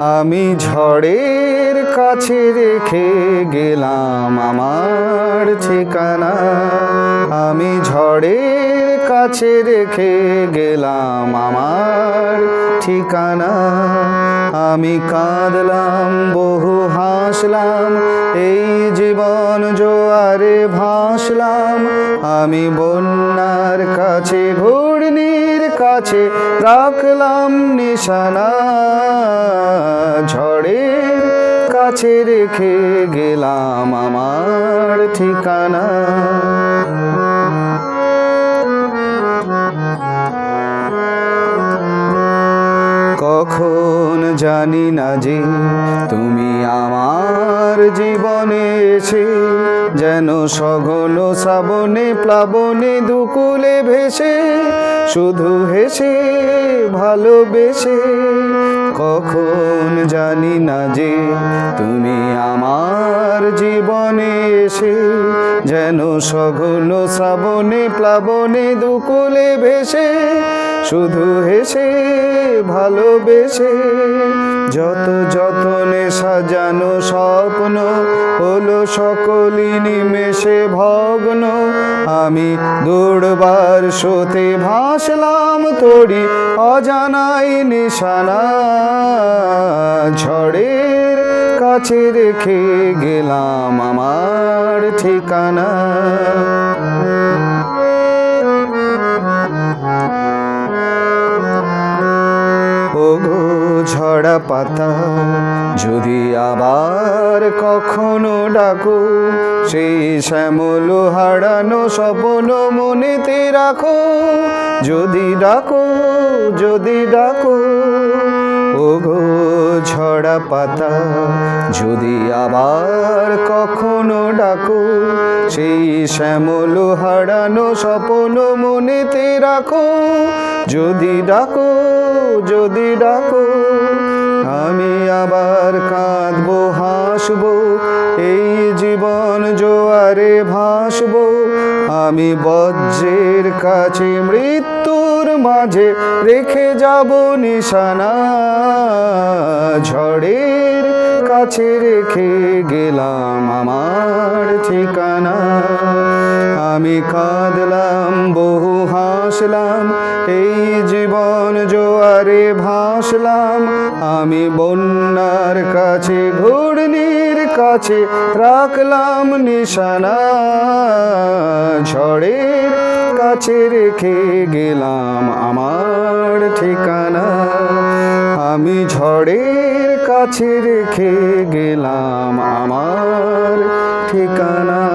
আমি ঝড়ের কাছে রেখে গেলাম আমার ঠিকানা। আমি ঝড়ের কাছে রেখে গেলাম আমার ঠিকানা। আমি কাঁদলাম, বহু হাসলাম, এই জীবন জোয়ারে ভাসলাম। আমি বন্যার কাছে, ঘূর্ণির কাছে রাখলাম নিশানা। ঝড়ের কাছে রেখে গেলাম আমার ঠিকানা। কখন জানি না যে তুমি আমার জীবনে এসে যেন সঘন শ্রাবণে, প্লাবনে দুকুলে ভেসে, শুধু হেসে, ভালোবেসে। কখন জানি না যে তুমি আমার জীবনে এসে, যেন সঘন শ্রাবণে, প্লাবনে দুকুলে ভেসে শুধু হেসে, ভালোবেসে, যত যতনে সাজানো স্বপ্ন হলো সকলই নিমেষে ভগ্ন। আমি দৌড়বার সোতে ভাসলাম তোরি অজানাই নিশানা। ঝড়ের কাছে রেখে গেলাম আমার ঠিকানা। পাতা। যদি আবার কখনো ডাকো, সেই শ্যামল হারানো স্বপ্ন মনেতে রাখো। যদি ডাকো যদি ডাকো, ওগো ঝড়া পাতা। যদি আবার কখনো ডাকো, সেই শ্যামল হারানো স্বপ্ন মনেতে রাখো। যদি ডাকো যদি ডাকো আবার কাঁদবো, হাসবো, এই জীবন জোয়ারে ভাসবো। আমি বজ্রের কাছে মৃত্যুর মাঝে রেখে যাব নিশানা। ঝড়ের কাছে রেখে গেলাম আমার ঠিকানা। আমি কাঁদলাম, বহু হাসলাম এই জীবন জোয়ারে ভাসলাম। আমি বন্যার কাছে, ঘূর্ণির কাছে রাখলাম নিশানা। ঝড়ের কাছে রেখে গেলাম আমার ঠিকানা। আমি ঝড়ের কাছে রেখে গেলাম আমার ঠিকানা।